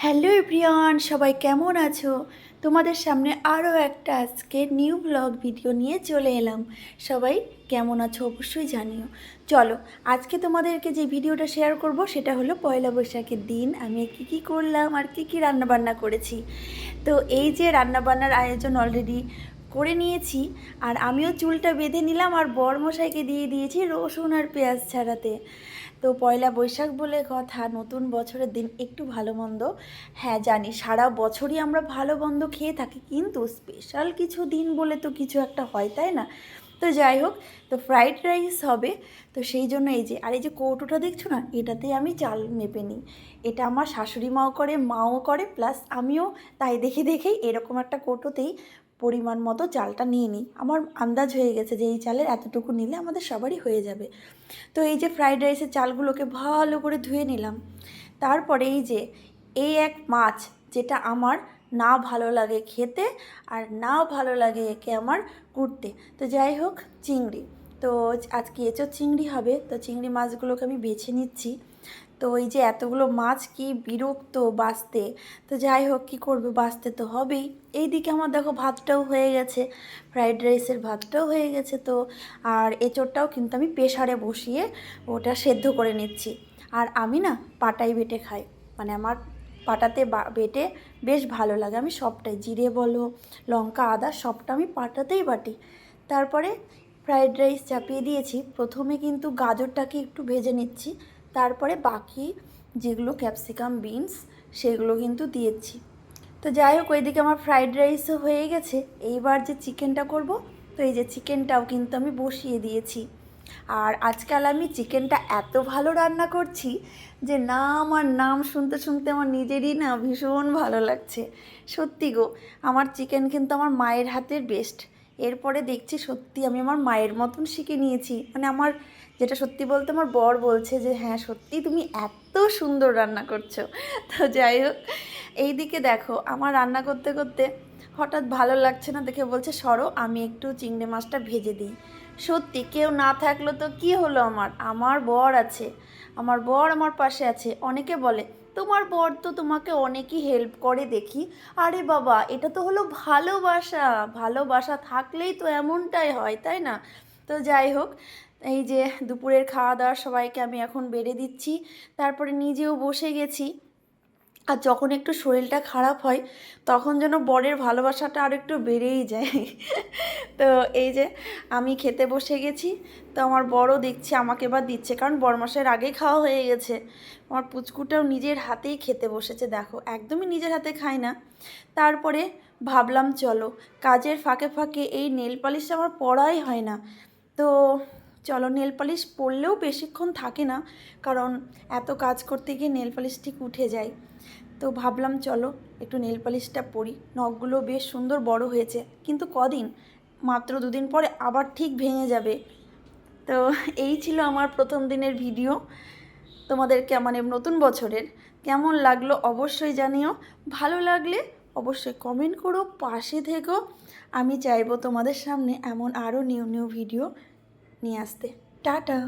Hello everyone, সবাই কেমন আছো? তোমাদের সামনে আরও একটা আজকে নিউ ব্লগ ভিডিও নিয়ে চলে এলাম। সবাই কেমন আছো অবশ্যই জানিও। চলো, আজকে তোমাদেরকে যে ভিডিওটা শেয়ার করব সেটা হলো পয়লা বৈশাখের দিন। আমি কী কী করলাম, আর কী কী রান্নাবান্না করেছি। তো এই যে রান্নাবান্নার আয়োজন অলরেডি করে নিয়েছি, আর আমিও চুলটা বেঁধে নিলাম, আর বরমশাইকে দিয়ে দিয়েছি রসুন আর পেঁয়াজ ছাড়াতে। তো পয়লা বৈশাখ বলে কথা, নতুন বছরের দিন একটু ভালো মন্দ। হ্যাঁ জানি সারা বছরই আমরা ভালো মন্দ খেয়ে থাকি, কিন্তু স্পেশাল কিছু দিন বলে তো কিছু একটা হয়, তাই না? তো যাই হোক, তো ফ্রাইড রাইস হবে। তো সেই জন্য এই যে, আর এই যে কৌটোটা দেখছ না, এটাতে আমি চাল মেপে নিই। এটা আমার শাশুড়ি মাও করে মাও করে প্লাস আমিও তাই দেখে দেখেই এরকম একটা কৌটোতেই পরিমাণ মতো চালটা নিয়ে নিই। আমার আন্দাজ হয়ে গেছে যে এই চালের এতটুকু নিলে আমাদের সবারই হয়ে যাবে। তো এই যে ফ্রাইড রাইসের চালগুলোকে ভালো করে ধুয়ে নিলাম। তারপরে এই যে এই এক মাছ যেটা আমার না ভালো লাগে খেতে আর না ভালো লাগে একে আমার কুটতে। তো যাই হোক, চিংড়ি। তো আজকে এঁচোর চিংড়ি হবে, তো চিংড়ি মাছগুলোকে আমি বেছে নিচ্ছি। তো এই যে এতগুলো মাছ কি বিরক্ত বাঁচতে। তো যাই হোক, কী করবে, বাঁচতে তো হবেই। এই দিকে আমার দেখো ভাতটাও হয়ে গেছে, ফ্রাইড রাইসের ভাতটাও হয়ে গেছে তো। আর এঁচোড়টাও কিন্তু আমি প্রেশারে বসিয়ে ওটা সেদ্ধ করে নিচ্ছি। আর আমি না পাটাই বেটে খাই মানে আমার পাটাতে বেটে বেশ ভালো লাগে। আমি সবটাই, জিরে বলো, লঙ্কা, আদা সবটা আমি পাটাতেই বাটি। তারপরে ফ্রাইড রাইস চাপিয়ে দিয়েছি। প্রথমে কিন্তু গাজরটাকে একটু ভেজে নিচ্ছি। তারপরে বাকি যেগুলো ক্যাপসিকাম, বিনস, সেগুলো কিন্তু দিয়েছি। তো যাই হোক, ওইদিকে আমার ফ্রাইড রাইসও হয়ে গেছে। এইবার যে চিকেনটা করব, তো এই যে চিকেনটাও কিন্তু আমি বসিয়ে দিয়েছি। আর আজকাল আমি চিকেনটা এত ভালো রান্না করছি যে না, আমার নাম শুনতে শুনতে আমার নিজেরই না ভীষণ ভালো লাগছে। সত্যি গো, আমার চিকেন কিন্তু আমার মায়ের হাতের বেস্ট এরপরে দেখছি সত্যি আমি আমার মায়ের মতন শিখে নিয়েছি। মানে আমার যেটা সত্যি বলতে আমার বর বলছে যে হ্যাঁ সত্যি তুমি এত সুন্দর রান্না করছ। তো যাই হোক, এইদিকে দেখো, আমার রান্না করতে করতে হঠাৎ ভালো লাগছে না দেখে বলছে, সরো, আমি একটু চিংড়ি মাছটা ভেজে দিই। সত্যি কেউ না থাকল তো কি হলো আমার? আমার বর আছে, আমার বর আমার পাশে আছে। অনেকে বলে তোমার বর তো তোমাকে অনেকই হেল্প করে দেখি। আরে বাবা, এটা তো হলো ভালোবাসা। ভালোবাসা থাকলেই তো এমনটাই হয়, তাই না? তো যাই হোক, এই যে দুপুরের খাওয়া দাওয়া সবাইকে আমি এখন বেড়ে দিচ্ছি। তারপরে নিজেও বসে গেছি। আর যখন একটু শরীরটা খারাপ হয়, তখন যেন বরের ভালোবাসাটা আর একটু বেড়েই যায়। তো এই যে আমি খেতে বসে গেছি, তো আমার বড় দেখছি আমাকে এবার দিচ্ছে, কারণ বরমাসের আগেই খাওয়া হয়ে গেছে। আমার পুচকুটাও নিজের হাতেই খেতে বসেছে, দেখো, একদমই নিজের হাতে খায় না। তারপরে ভাবলাম, চলো, কাজের ফাঁকে ফাঁকে এই নেল পালিশটা আমার পড়াই হয় না। তো চলো নেল পালিশ পরলেও বেশিক্ষণ থাকে না, কারণ এত কাজ করতে গিয়ে নেল পালিশ ঠিক উঠে যায়। তো ভাবলাম চলো একটু নেল পালিশটা পরি। নখগুলো বেশ সুন্দর বড় হয়েছে, কিন্তু কদিন? মাত্র দুদিন পরে আবার ঠিক ভেঙে যাবে। তো এই ছিল আমার প্রথম দিনের ভিডিও। তোমাদেরকে মানে নতুন বছরের? কেমন লাগল অবশ্যই জানিও। ভালো লাগলে অবশ্যই কমেন্ট করো, পাশে থেকো। আমি চাইব তোমাদের সামনে এমন আরও নিউ নিউ ভিডিও নিয়ে আসতে টাটা